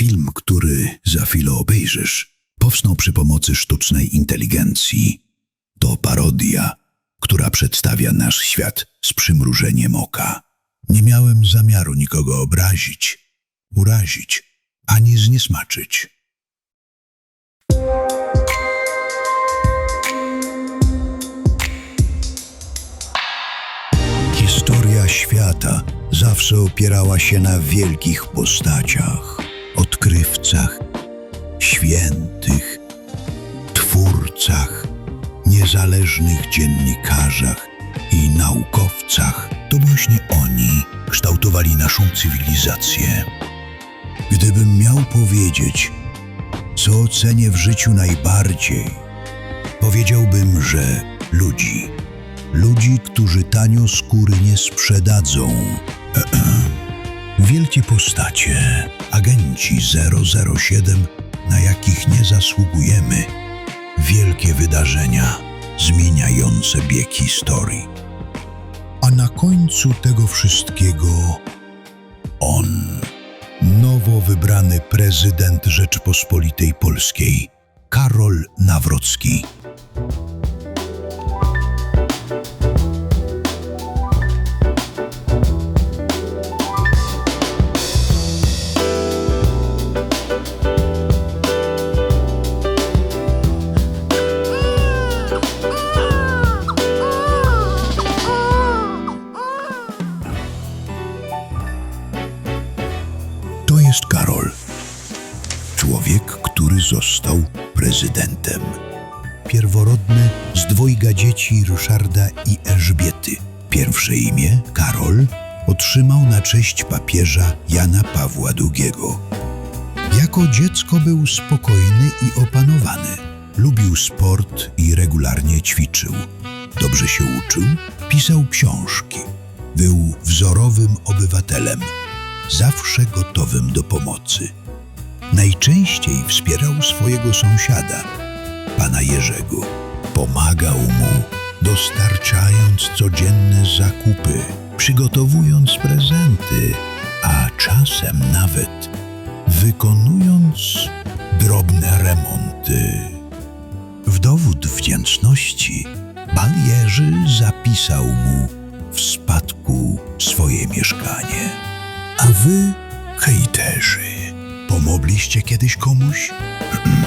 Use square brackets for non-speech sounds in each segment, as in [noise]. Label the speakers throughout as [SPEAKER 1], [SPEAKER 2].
[SPEAKER 1] Film, który za chwilę obejrzysz, powstał przy pomocy sztucznej inteligencji. To parodia, która przedstawia nasz świat z przymrużeniem oka. Nie miałem zamiaru nikogo obrazić, urazić, ani zniesmaczyć. Historia świata zawsze opierała się na wielkich postaciach, odkrywcach, świętych, twórcach, niezależnych dziennikarzach i naukowcach. To właśnie oni kształtowali naszą cywilizację. Gdybym miał powiedzieć, co cenię w życiu najbardziej, powiedziałbym, że ludzi. Ludzi, którzy tanio skóry nie sprzedadzą. [clears throat] Wielkie postacie, agenci 007, na jakich nie zasługujemy. Wielkie wydarzenia, zmieniające bieg historii. A na końcu tego wszystkiego on, nowo wybrany prezydent Rzeczypospolitej Polskiej, Karol Nawrocki. Dzieci Ryszarda i Elżbiety. Pierwsze imię, Karol, otrzymał na cześć papieża Jana Pawła II. Jako dziecko był spokojny i opanowany. Lubił sport i regularnie ćwiczył. Dobrze się uczył, pisał książki. Był wzorowym obywatelem zawsze gotowym do pomocy. Najczęściej wspierał swojego sąsiada, pana Jerzego. Pomagał mu, dostarczając codzienne zakupy, przygotowując prezenty, a czasem nawet wykonując drobne remonty. W dowód wdzięczności Balierzy zapisał mu w spadku swoje mieszkanie. A wy, hejterzy, pomogliście kiedyś komuś? [clears throat]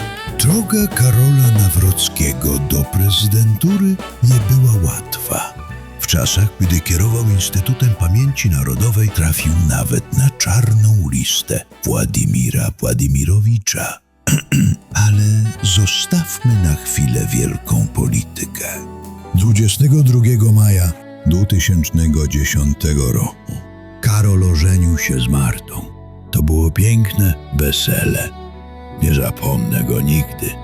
[SPEAKER 1] Droga Karola Nawrockiego do prezydentury nie była łatwa. W czasach, gdy kierował Instytutem Pamięci Narodowej, trafił nawet na czarną listę Władimira Władimirowicza. [clears throat] Ale zostawmy na chwilę wielką politykę. 22 maja 2010 roku Karol ożenił się z Martą. To było piękne wesele. Nie zapomnę go nigdy.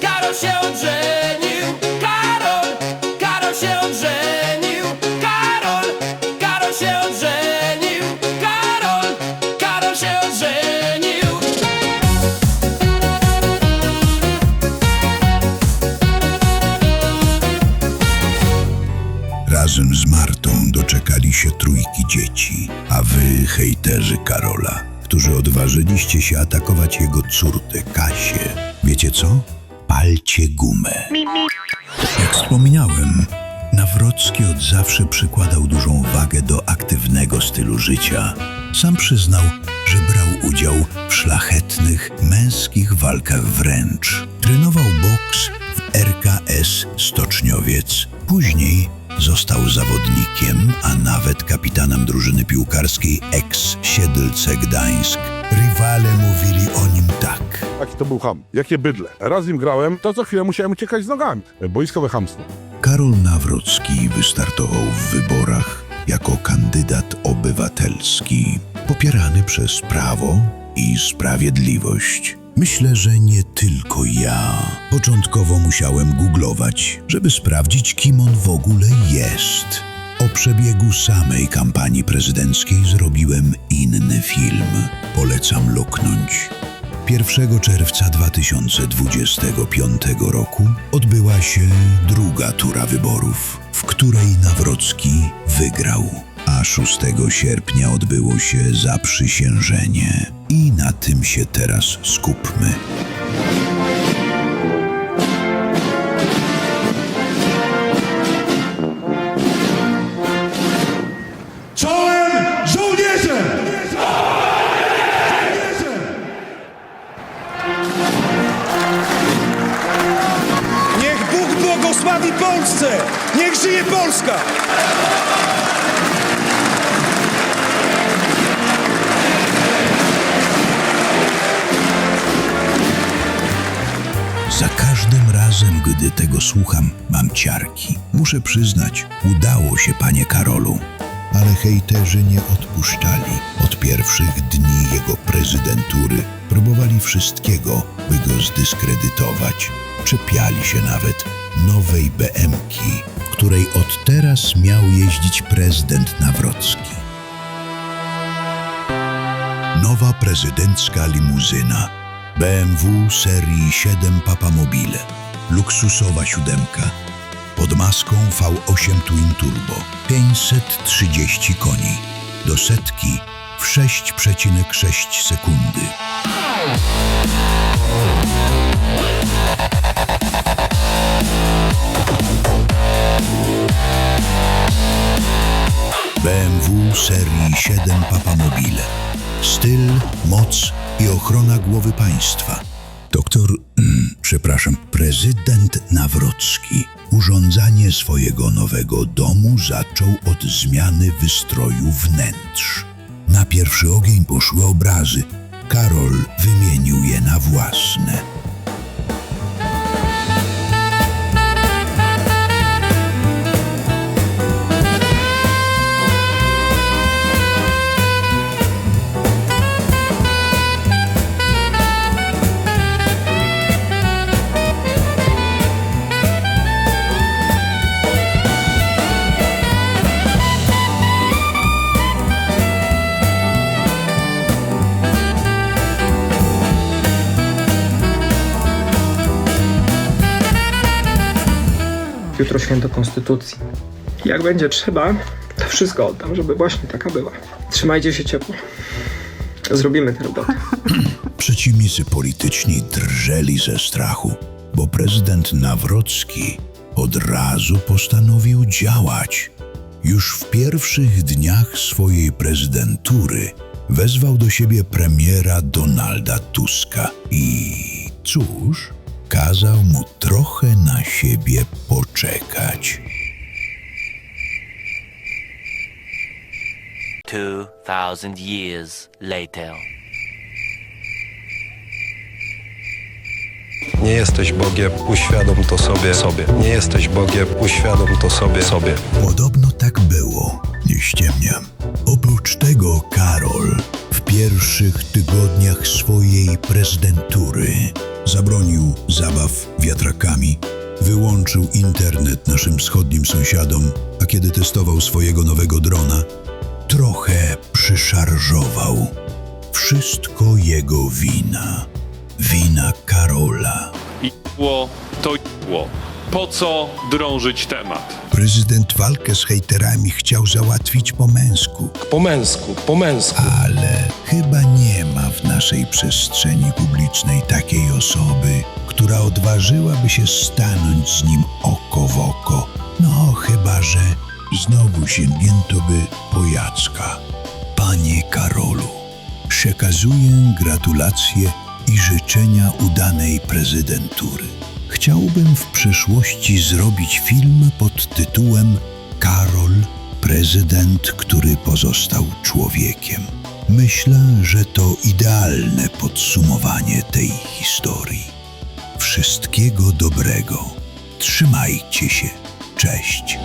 [SPEAKER 2] Karol się odżenił, Karol, Karol się odżenił, Karol, Karol się odżenił, Karol, Karol się odżenił.
[SPEAKER 1] Razem z Martą doczekali się trójki dzieci, a wy, hejterzy Karola, którzy odważyliście się atakować jego córkę Kasię. Wiecie co? Palcie gumę. Jak wspomniałem, Nawrocki od zawsze przykładał dużą wagę do aktywnego stylu życia. Sam przyznał, że brał udział w szlachetnych, męskich walkach wręcz. Trenował boks w RKS Stoczniowiec. Później został zawodnikiem, a nawet kapitanem drużyny piłkarskiej ex-Siedlce Gdańsk. Rywale mówili o nim tak.
[SPEAKER 3] Jaki to był ham, jakie bydle. Raz im grałem, to co chwilę musiałem uciekać z nogami. Boiskowe hamstwo.
[SPEAKER 1] Karol Nawrocki wystartował w wyborach jako kandydat obywatelski, popierany przez Prawo i Sprawiedliwość. Myślę, że nie tylko ja. Początkowo musiałem googlować, żeby sprawdzić, kim on w ogóle jest. O przebiegu samej kampanii prezydenckiej zrobiłem inny film. Polecam luknąć. 1 czerwca 2025 roku odbyła się druga tura wyborów, w której Nawrocki wygrał, a 6 sierpnia odbyło się zaprzysiężenie. I na tym się teraz skupmy.
[SPEAKER 4] Niech Bóg błogosławi Polsce! Niech żyje Polska!
[SPEAKER 1] Razem, gdy tego słucham, mam ciarki. Muszę przyznać, udało się, panie Karolu. Ale hejterzy nie odpuszczali. Od pierwszych dni jego prezydentury próbowali wszystkiego, by go zdyskredytować. Czepiali się nawet nowej BM-ki, w której od teraz miał jeździć prezydent Nawrocki. Nowa prezydencka limuzyna BMW serii 7 Papamobile. Luksusowa siódemka. Pod maską V8 Twin Turbo. 530 koni. Do setki w 6,6 sekundy. BMW serii 7 Papamobile. Styl, moc i ochrona głowy państwa. Doktor, mm, przepraszam, prezydent Nawrocki urządzanie swojego nowego domu zaczął od zmiany wystroju wnętrz. Na pierwszy ogień poszły obrazy. Karol wymienił je na własne.
[SPEAKER 5] Jutro święto Konstytucji. Jak będzie trzeba, to wszystko oddam, żeby właśnie taka była. Trzymajcie się ciepło. Zrobimy tę robotę. [clears throat]
[SPEAKER 1] Przeciwnicy polityczni drżeli ze strachu, bo prezydent Nawrocki od razu postanowił działać. Już w pierwszych dniach swojej prezydentury wezwał do siebie premiera Donalda Tuska i cóż, kazał mu trochę na siebie poczekać.
[SPEAKER 6] 2,000 years later.
[SPEAKER 7] Nie jesteś Bogiem, uświadom to sobie sobie. Nie jesteś Bogiem, uświadom to sobie sobie.
[SPEAKER 1] Podobno tak było, nie ściemniam. Oprócz tego Karol pierwszych tygodniach swojej prezydentury zabronił zabaw wiatrakami, wyłączył internet naszym wschodnim sąsiadom, a kiedy testował swojego nowego drona, trochę przyszarżował. Wszystko jego wina. Wina Karola.
[SPEAKER 8] Jło to jło. Po co drążyć temat?
[SPEAKER 1] Prezydent walkę z hejterami chciał załatwić po męsku.
[SPEAKER 7] Po męsku, po męsku.
[SPEAKER 1] Ale chyba nie ma w naszej przestrzeni publicznej takiej osoby, która odważyłaby się stanąć z nim oko w oko. No, chyba że znowu sięgnięto by po Jacka. Panie Karolu, przekazuję gratulacje i życzenia udanej prezydentury. Chciałbym w przyszłości zrobić film pod tytułem Karol, prezydent, który pozostał człowiekiem. Myślę, że to idealne podsumowanie tej historii. Wszystkiego dobrego. Trzymajcie się. Cześć.